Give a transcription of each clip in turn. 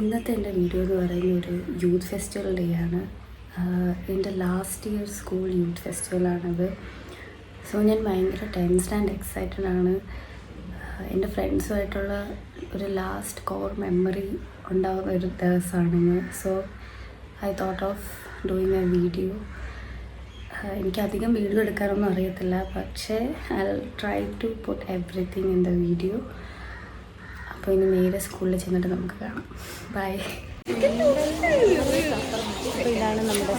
ഇന്നത്തെ എന്റെ വീഡിയോ എന്ന് പറയുന്ന ഒരു യൂത്ത് ഫെസ്റ്റിവൽ ഡേ ആണ്. എന്റെ ലാസ്റ്റ് ഇയർ സ്കൂൾ യൂത്ത് ഫെസ്റ്റിവലാണത് സോ ഞാൻ ഭയങ്കര ടെൻസ്ഡ് ആൻഡ് എക്സൈറ്റഡ് ആണ്. എന്റെ ഫ്രണ്ട്സുമായിട്ടുള്ള ഒരു ലാസ്റ്റ് കോർ മെമ്മറി ഉണ്ടാകുന്ന ഒരു ദിവസമാണിന്ന്. So I thought of doing a video എനിക്കധികം video എടുക്കാനൊന്നും അറിയത്തില്ല. പക്ഷേ I try to put everything in the video അപ്പോൾ ഇനി നേരെ സ്കൂളിൽ ചെന്നിട്ട് നമുക്ക് കാണാം. ബൈ ഇതാണ് നമ്മുടെ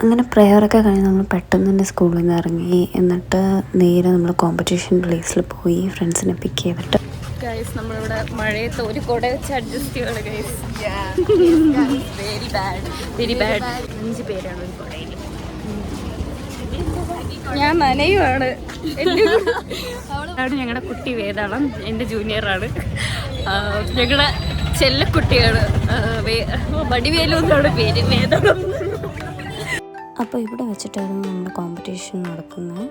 അങ്ങനെ പ്രെയറൊക്കെ കഴിഞ്ഞ് നമ്മൾ പെട്ടെന്ന് തന്നെ സ്കൂളിൽ നിന്ന് ഇറങ്ങി. എന്നിട്ട് നേരെ നമ്മൾ കോമ്പറ്റീഷൻ പ്ലേസിൽ പോയി ഫ്രണ്ട്സിനെ പിക്ക് ചെയ്തിട്ട് ഗൈസ് നമ്മളിവിടെ മഴയത്ത് ഒരു കുട വെച്ച് അഡ്ജസ്റ്റ് ചെയ്യാണ് guys very bad very bad അഞ്ച് പേരാണ് ഒരു കുടയിൽ. ഞാൻ നനയുവാണ്. അവിടെ ഞങ്ങളുടെ കുട്ടി വേദാളം എന്റെ ജൂനിയറാണ് ഞങ്ങളുടെ ചെല്ലക്കുട്ടിയാണ്. ആ, വേ- വടിവേലു എന്നാണ് പേര് വേദാളം. അപ്പോൾ ഇവിടെ വെച്ചിട്ടായിരുന്നു നമ്മുടെ കോമ്പറ്റീഷൻ നടക്കുന്നത്.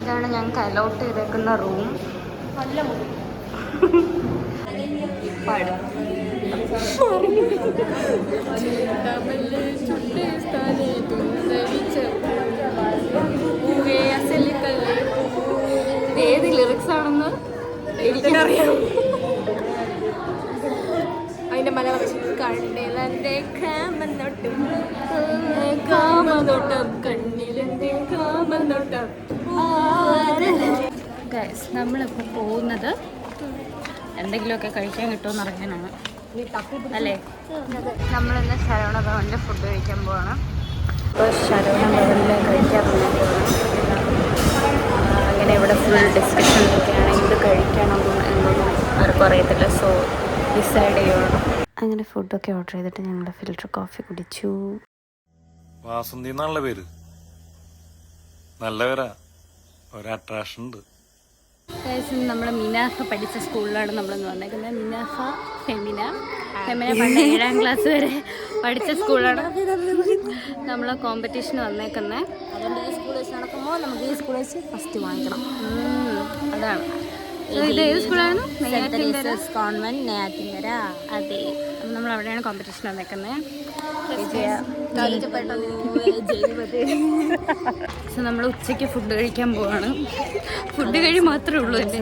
ഇതാണ് ഞങ്ങൾക്ക് അലോട്ട് ചെയ്തേക്കുന്ന റൂം നല്ല ഏത് ലിറിക്സ് ആണെന്ന് എനിക്കറിയാം അതിന്റെ മലയാളം കണ്ണിലെന്റെ കാമനോട്ടം കാമനോട്ടം കണ്ണിലെന്റെ കാമനോട്ടം. ഗൈസ് നമ്മളിപ്പോൾ പോകുന്നത് എന്തെങ്കിലുമൊക്കെ കഴിക്കാൻ കിട്ടുമെന്ന് അറിയാനാണ്. അല്ലേ? നമ്മളിന്ന് ശരവണ ഭവനിൽ ഫുഡ് കഴിക്കാൻ പോവാണ്. ഇപ്പോൾ ശരവണ ഭവനിൽ കഴിക്കാൻ പോവുകയാണ് അങ്ങനെ ഇവിടെ ഫുൾ ഡിസ്കഷൻ ഒക്കെയാണ് ഇത് കഴിക്കണം എന്നൊന്നും ആർക്കും അറിയത്തില്ല. സോ ഡിസൈഡ് ചെയ്യണം അങ്ങനെ ഫുഡൊക്കെ ഓർഡർ ചെയ്തിട്ട് ഞങ്ങൾ ഫിൽറ്റർ കോഫി കുടിച്ചു. വാസന്തി എന്നാണല്ലോ പേര്? നല്ല പേരാ. ഒരു അട്രാക്ഷൻ ഉണ്ട്. നമ്മൾ മിനാഫ പഠിച്ച സ്കൂളിലാണ് നമ്മളെന്ന് വന്നേക്കുന്നത്. മിനാഫ ഫെമിന ഫെമിന പണ്ട് ഏഴാം ക്ലാസ് വരെ പഠിച്ച സ്കൂളാണ് നമ്മൾ കോമ്പറ്റീഷൻ വന്നേക്കുന്നത് അതുകൊണ്ട് ഈ സ്കൂൾ വെച്ച് നടക്കുമ്പോൾ നമുക്ക് ഈ സ്കൂൾ വെച്ച് ഫസ്റ്റ് വാങ്ങിക്കണം. അതാണ്. ഇത് ഏത് സ്കൂളായിരുന്നു നെയ്യാറ്റിൻകര? കോൺവെന്റ് നെയ്യാറ്റിൻകര. അതെ. നമ്മൾ അവിടെയാണ് കോമ്പറ്റീഷൻ വന്നേക്കുന്നത് സോ നമ്മൾ ഉച്ചയ്ക്ക് ഫുഡ് കഴിക്കാൻ പോവാണ്. ഫുഡ് കഴി മാത്രമേ ഉള്ളൂ അല്ലേ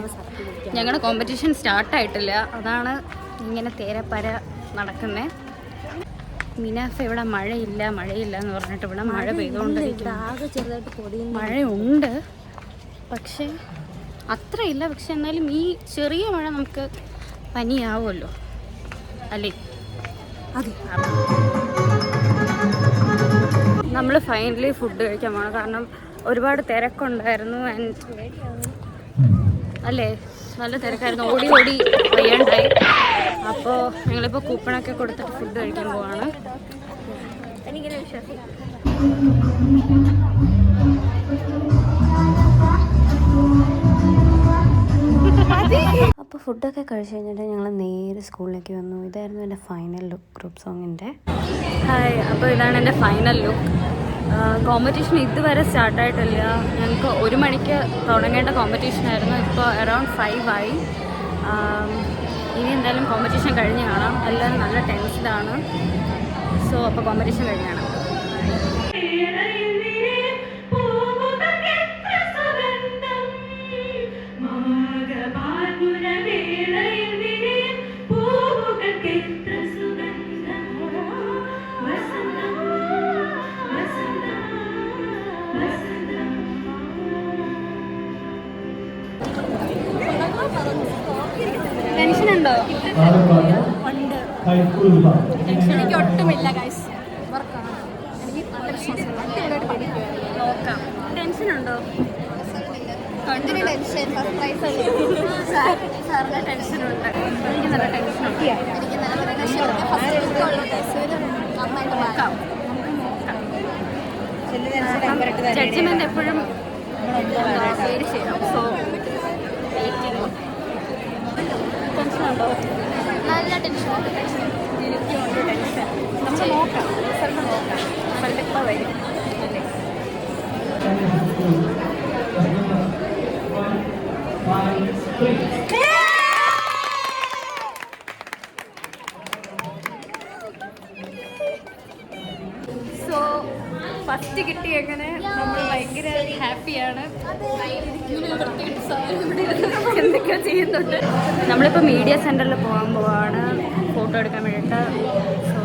ഞങ്ങളുടെ കോമ്പറ്റീഷൻ സ്റ്റാർട്ടായിട്ടില്ല അതാണ് ഇങ്ങനെ തേരപ്പര നടക്കുന്നത് മിനാഫ ഇവിടെ മഴയില്ല മഴയില്ല എന്ന് പറഞ്ഞിട്ട് ഇവിടെ മഴ പെയ്തുകൊണ്ടിരിക്കുന്നു മഴയുണ്ട്. പക്ഷേ അത്രയില്ല. പക്ഷെ എന്നാലും ഈ ചെറിയ മഴ നമുക്ക് പനിയാവുമല്ലോ. അല്ലേ? നമ്മൾ ഫൈനലി ഫുഡ് കഴിക്കാൻ പോകണം കാരണം ഒരുപാട് തിരക്കുണ്ടായിരുന്നു ആൻഡ് അല്ലേ? നല്ല തിരക്കായിരുന്നു. ഓടി ഓടി വയ്യാണ്ടായി. അപ്പോൾ ഞങ്ങളിപ്പോൾ കൂപ്പണൊക്കെ കൊടുത്തിട്ട് ഫുഡ് കഴിക്കാൻ പോവാണ്. എനിക്കൊരു വിശ്വാസം അപ്പോൾ ഫുഡൊക്കെ കഴിച്ച് കഴിഞ്ഞിട്ട് ഞങ്ങൾ നേരെ സ്കൂളിലേക്ക് വന്നു. ഇതായിരുന്നു എന്റെ ഫൈനൽ ലുക്ക് ഗ്രൂപ്പ് സോങ്ങിന്റെ ഹായ് അപ്പോൾ ഇതാണ് എന്റെ ഫൈനൽ ലുക്ക് കോമ്പറ്റീഷൻ ഇതുവരെ സ്റ്റാർട്ടായിട്ടില്ല ഞങ്ങൾക്ക് ഒരു മണിക്ക് തുടങ്ങേണ്ട കോമ്പറ്റീഷൻ ആയിരുന്നു. ഇപ്പോൾ അറൗണ്ട് ഫൈവ് ആയി. ഇനി എന്തായാലും കോമ്പറ്റീഷൻ കഴിഞ്ഞ് കാണാം. എല്ലാവരും നല്ല ടെൻസ്ഡാണ് സോ അപ്പോൾ കോമ്പറ്റീഷൻ കഴിഞ്ഞ് കാണാം. ടെൻഷൻ ഉണ്ടോ എനിക്ക് ഒട്ടുമില്ല ഗൈസ് വർക്കാണ് എനിക്ക് നല്ല വിശ്വാസമുണ്ട്. അടിപൊളിയായിട്ട് പഠിക്കുമായിരുന്നു നോക്കാം. ടെൻഷൻ എന്തിനു ടെൻഷൻ ഫസ്റ്റ് പ്രൈസ് അല്ലേ? സാറിന് ടെൻഷനുണ്ട് എനിക്ക് നല്ല ടെൻഷനുണ്ട് എനിക്ക് നല്ല ടെൻഷൻ ഫസ്റ്റ് നന്നായിട്ട് നോക്കാം. ജഡ്ജ്മെന്റ് എപ്പോഴും പേര് ചെയ്യണം സോ വെയിറ്റിംഗ് ടെൻഷനുണ്ടോ നല്ല ടെൻഷൻ എനിക്കുണ്ട് ടെൻഷൻ നമുക്ക് നോക്കാം റിസൾട്ട് നോക്കാം റിസൾട്ട് ഇപ്പോൾ വരും അല്ലേ സോ ഫസ്റ്റ് കിട്ടിയങ്ങനെ നമ്മൾ ഭയങ്കര ഹാപ്പിയാണ്. എന്തൊക്കെ ചെയ്യുന്നുണ്ട്. നമ്മളിപ്പോൾ മീഡിയ സെന്ററിൽ പോകാൻ പോവാണ്. ഫോട്ടോ എടുക്കാൻ വേണ്ടിയിട്ട്. സോ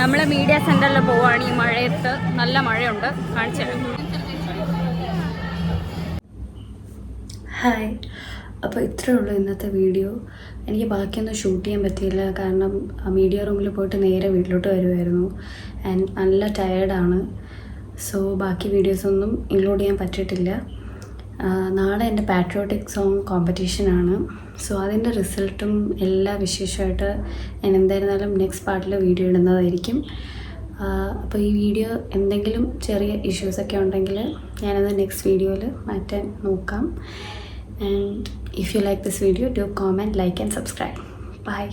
നമ്മൾ മീഡിയ സെന്ററിൽ പോവാണ് ഈ മഴയത്ത്. നല്ല മഴയുണ്ട്. കാണിച്ചു ഹായ് അപ്പോൾ ഇത്രയേ ഉള്ളൂ ഇന്നത്തെ വീഡിയോ. എനിക്ക് ബാക്കിയൊന്നും ഷൂട്ട് ചെയ്യാൻ പറ്റിയില്ല. കാരണം മീഡിയ റൂമിൽ പോയിട്ട് നേരെ വീട്ടിലോട്ട് വരുമായിരുന്നു ആൻഡ് നല്ല ടയേർഡാണ് സോ ബാക്കി വീഡിയോസൊന്നും ഇൻക്ലൂഡ് ചെയ്യാൻ പറ്റിയിട്ടില്ല. നാളെ എന്റെ പാട്രിയോട്ടിക് സോങ് കോമ്പറ്റീഷനാണ് സോ അതിന്റെ റിസൾട്ടും എല്ലാ വിശേഷമായിട്ട് ഞാൻ എന്തായിരുന്നാലും നെക്സ്റ്റ് പാർട്ടിൽ വീഡിയോ ഇടുന്നതായിരിക്കും. അപ്പോൾ ഈ വീഡിയോ എന്തെങ്കിലും ചെറിയ ഇഷ്യൂസൊക്കെ ഉണ്ടെങ്കിൽ ഞാനത് നെക്സ്റ്റ് വീഡിയോയിൽ മാറ്റാൻ നോക്കാം. And If you like this video, do comment, like and subscribe. Bye.